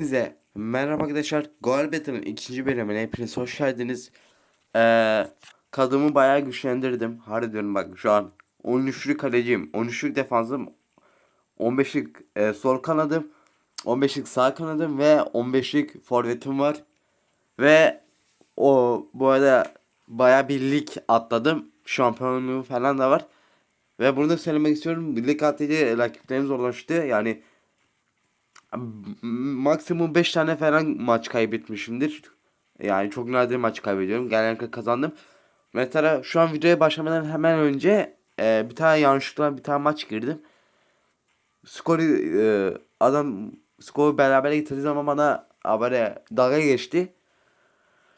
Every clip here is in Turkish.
Size merhaba arkadaşlar. Goal Battle'ın ikinci bölümüne hepiniz hoş geldiniz. Ee, kadımı bayağı güçlendirdim. Harbi diyorum bak şu an 13'lük kaleciyim. 13'lük defansım. 15'lik e, sol kanadım. 15'lik sağ kanadım ve 15'lik forvetim var. Ve o bu arada bayağı bir lig atladım. Şampiyonluğu falan da var. Ve bunu da söylemek istiyorum. Lig atlayınca rakiplerim zorlaştı. Yani maksimum 5 tane falan maç kaybetmişimdir. Yani çok nadir maç kaybediyorum. Genellikle kazandım. Mesela şu an videoya başlamadan hemen önce e, bir tane yanlışlıkla bir tane maç girdim. Skoru e, adam skoru beraber getirdiği zaman bana habere dalga geçti.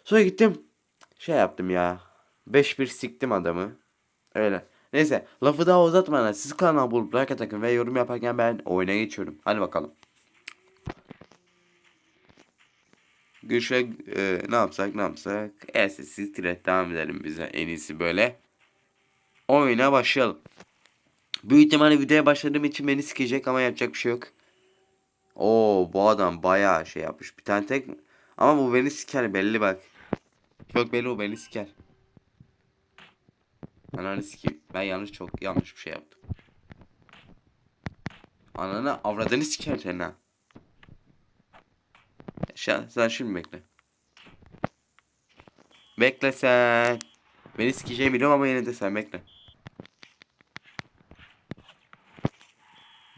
Sonra gittim şey yaptım ya. 5-1 siktim adamı. Öyle. Neyse lafı daha uzatmadan siz kanal bulup like atın ve yorum yaparken ben oyuna geçiyorum. Hadi bakalım. Güçle e, ne yapsak ne yapsak. Sessiz tire devam edelim bize en iyisi böyle. Oyuna başlayalım. Büyük ihtimalle videoya başladığım için beni sikecek ama yapacak bir şey yok. Oo bu adam bayağı şey yapmış. Bir tane tek ama bu beni siker belli bak. Çok belli o beni siker. Ananı sikeyim. Ben yanlış çok yanlış bir şey yaptım. Ananı avradını siker sen ha. Sen, sen şimdi bekle. Bekle sen. Beni sikeceğimi biliyorum ama yine de sen bekle.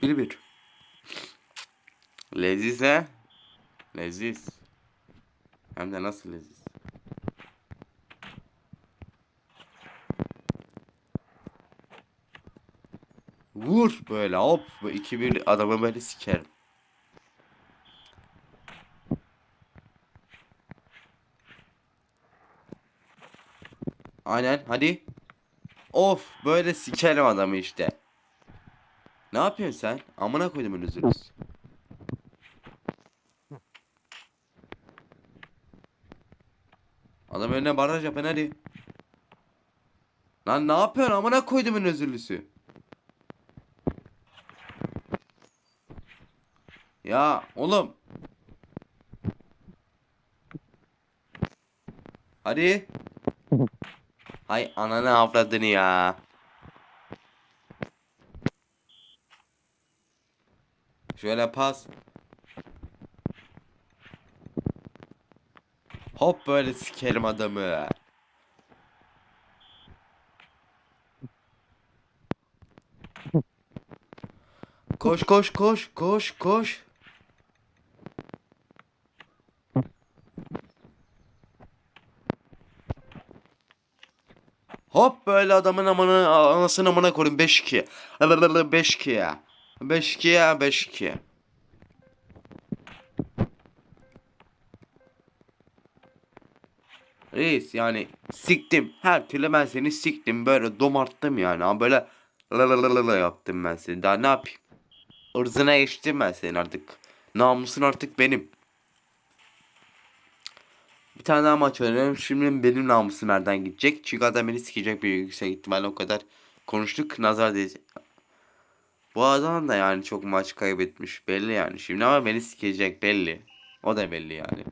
Bir bir. Leziz he? Leziz. Hem de nasıl leziz? Vur böyle hop 2-1 adamı böyle sikerim. Aynen hadi. Of böyle sikerim adamı işte. Ne yapıyorsun sen? Amına koydum özürüz. Adam önüne baraj yapın hadi. Lan ne yapıyorsun amına koydum özürlüsü. Ya oğlum. Hadi. Hay ananı avradını ya. Şöyle pas. Hop böyle sikerim adamı. Koş koş koş koş koş. Hop böyle adamın amına anasını amına koyayım 5-2. 5-2 ya. 5-2 ya 5-2. Reis yani siktim. Her türlü ben seni siktim. Böyle domarttım yani. Ama böyle lalalala yaptım ben seni. Daha ne yapayım? Irzına geçtim ben senin artık. Namusun artık benim. Bir tane daha maç oynayalım. Şimdi benim namusum nereden gidecek? Çünkü adam beni sikecek bir yüksek ihtimalle o kadar konuştuk. Nazar diyecek. Bu adam da yani çok maç kaybetmiş belli yani. Şimdi ama beni sikecek belli. O da belli yani.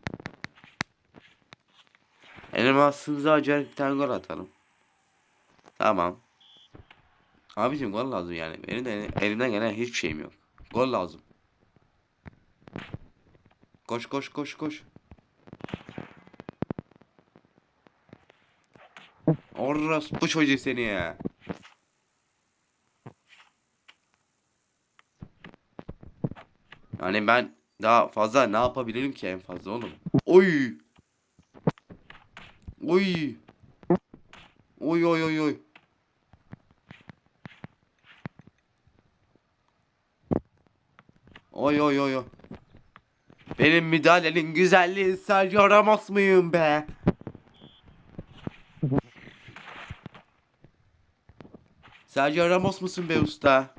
Elmasımıza acayip bir tane gol atalım. Tamam. Abicim gol lazım yani. Benim de elimden gelen hiçbir şeyim yok. Gol lazım. Koş koş koş koş. Orası bu çocuğu seni ya. Yani ben daha fazla ne yapabilirim ki en fazla oğlum? Oy! Oy! Oy oy oy oy. Oy oy oy oy. Benim müdahalenin güzelliği Ramos muyum be? Sergio Ramos musun be usta?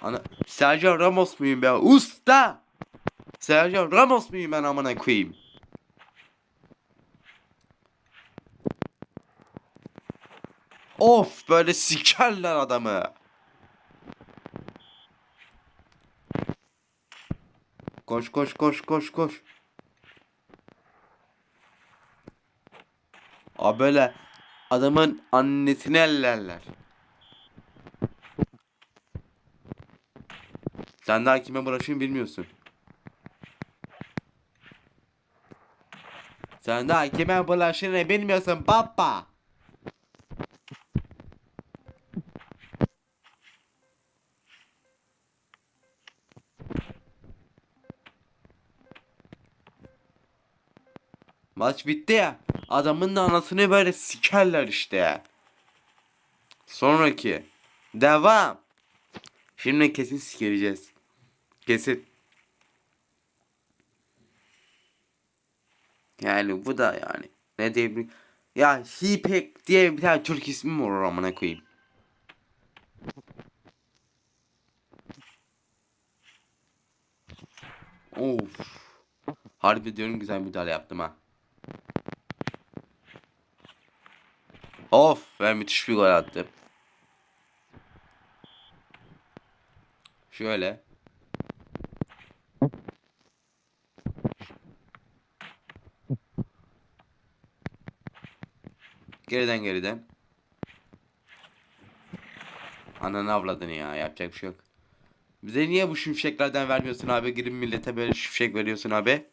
Ana Sergio Ramos muyum be usta? Sergio Ramos muyum ben amına koyayım? Of böyle sikerler adamı. Koş koş koş koş koş. Abi böyle adamın annesini ellerler. Sen daha kime bulaşın bilmiyorsun. Sen daha kime bulaşını bilmiyorsun baba. Maç bitti ya. Adamın da anasını böyle sikerler işte. Sonraki. Devam. Şimdi kesin sikereceğiz. Kesin. Yani bu da yani. Ne diyeyim. Ya Hipek diye bir tane Türk ismi mi olur amına koyayım. Of. Harbi diyorum güzel müdahale yaptım ha. Of ben müthiş bir gol attım. Şöyle. Geriden geriden. Ananı avladın ya yapacak bir şey yok. Bize niye bu şimşeklerden vermiyorsun abi? Girip millete böyle şimşek veriyorsun abi.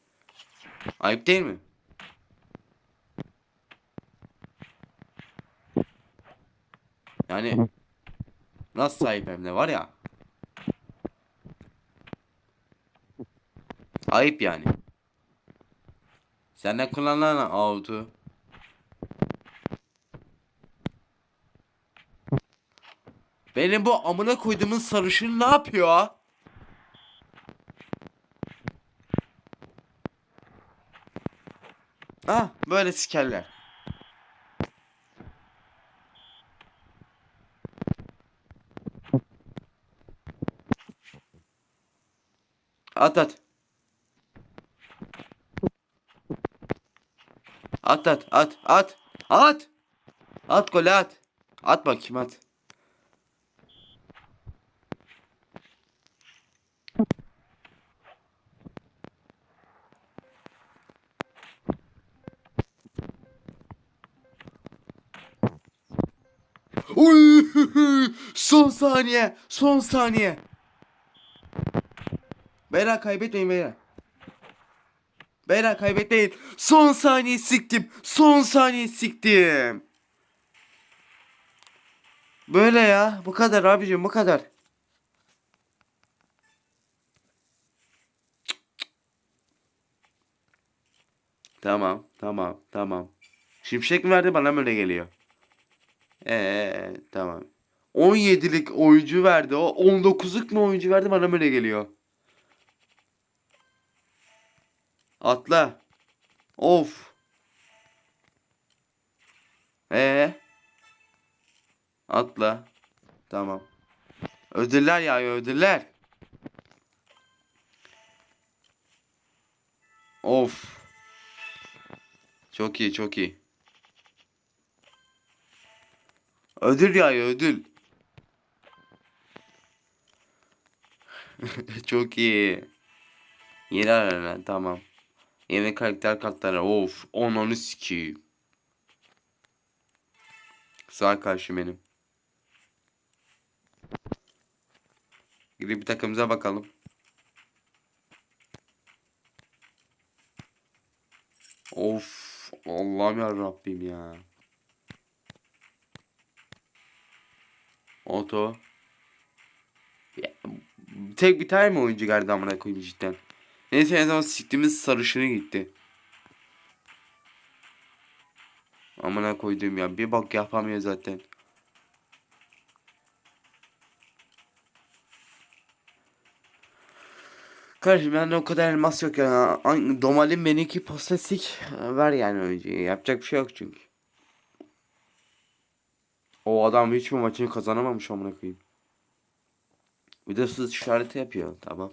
Ayıp değil mi? Yani nasıl sahip hem de var ya. Ayıp yani. Senden kullanılan auto. Benim bu amına koyduğumun sarışın ne yapıyor? Ah böyle sikerler. At at. At at at at at. At gol at. At bakayım at. Son saniye, son saniye. Beyler kaybetmeyin beyler. Beyler kaybetmeyin. Son saniye siktim. Son saniye siktim. Böyle ya. Bu kadar abicim bu kadar. Tamam, tamam, tamam. Şimşek mi verdi bana mı öyle geliyor? Ee, tamam. 17'lik oyuncu verdi o. 19'luk mu oyuncu verdi bana böyle geliyor. Atla. Of. Ee. Atla. Tamam. Ödüller ya ödüller. Of. Çok iyi çok iyi. Ödül ya ödül. Çok iyi. Yeni arena tamam. Yeni karakter kartları of onunu sikeyim. Sağ karşı benim. Gidip takımıza bakalım. Of Allah'ım ya Rabbim ya. Oto. Ya, tek bir tane mi oyuncu geldi amına koyayım cidden. Neyse en zaman siktiğimiz sarışını gitti. Amına koyduğum ya bir bak yapamıyor zaten. Kardeşim bende o kadar elmas yok ya. Domalin benimki postastik. Ver yani oyuncuyu. Yapacak bir şey yok çünkü. O adam hiç mi maçını kazanamamış amına koyayım. Bir de sız işareti yapıyor. Tamam.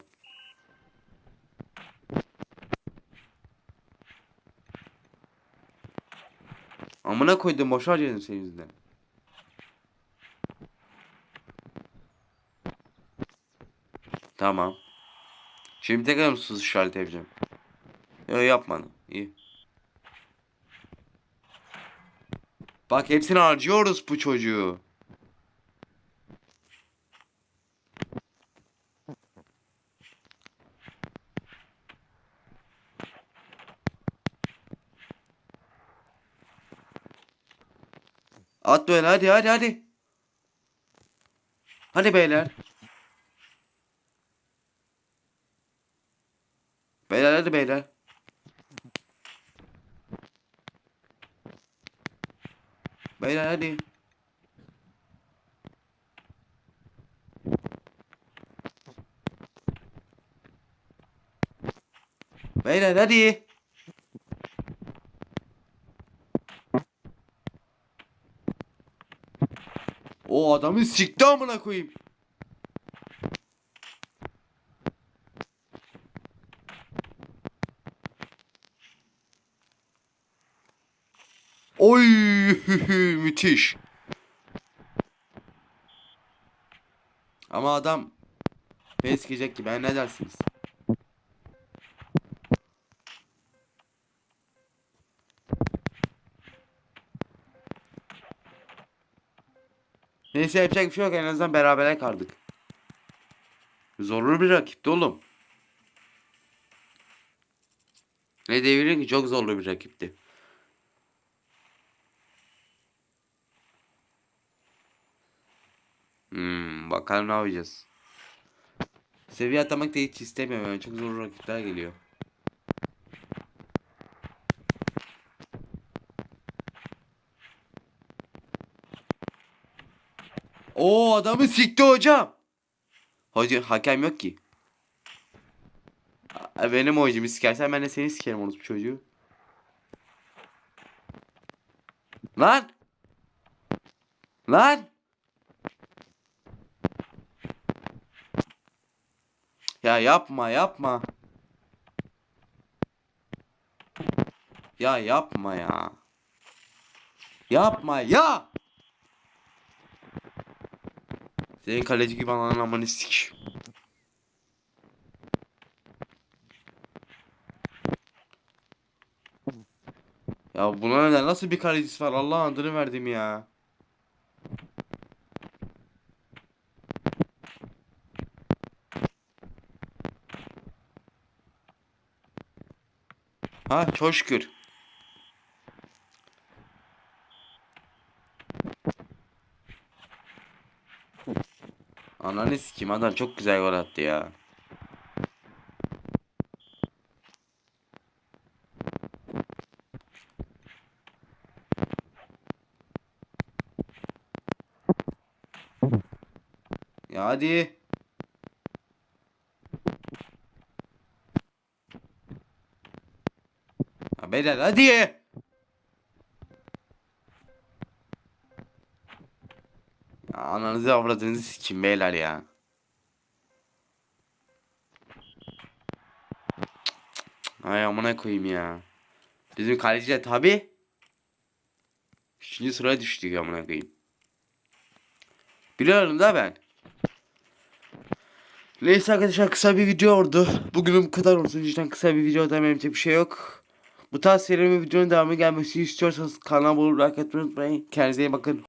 Amına koydum boş harcadım senin yüzünden. Tamam. Şimdi tekrar mı sus işareti yapacağım? Yok yapmadım. İyi. Bak hepsini harcıyoruz bu çocuğu. Böyle hadi hadi hadi. Hadi beyler. Beyler hadi beyler. Beyler hadi. Beyler hadi. O adamı sikti amına koyayım. Oy müthiş. Ama adam beni sikecek gibi. Ne dersiniz? Neyse yapacak bir şey yok. En azından berabere kaldık. Zorlu bir rakipti oğlum. Ne diyebilirim ki çok zorlu bir rakipti. Hmm, bakalım ne yapacağız. Seviye atlamak da hiç istemiyorum yani çok zor rakipler geliyor. Adamı sikti hocam. Hoca hakem yok ki. Benim hocamı sikersen ben de seni sikerim onu çocuğu. Lan! Lan! Ya yapma yapma. Ya yapma ya. Yapma ya. Senin kaleci gibi ananın amanı sik. Ya buna neden nasıl bir kalecisi var Allah adını verdim ya. Ha çok şükür. Ananı sikeyim adam çok güzel gol attı ya. Ya hadi. Ya beyler hadi. Ya ananızı avradınızı sikim beyler ya. Ay amına koyayım ya. Bizim kaleci de tabi. Üçüncü sıraya düştük amına koyayım. Biliyorum da ben. Neyse arkadaşlar kısa bir video oldu. Bugünün bu kadar olsun. Cidden kısa bir video demem bir şey yok. Bu tarz serinin videonun devamı gelmesini istiyorsanız kanalıma abone olmayı like unutmayın. Kendinize iyi bakın.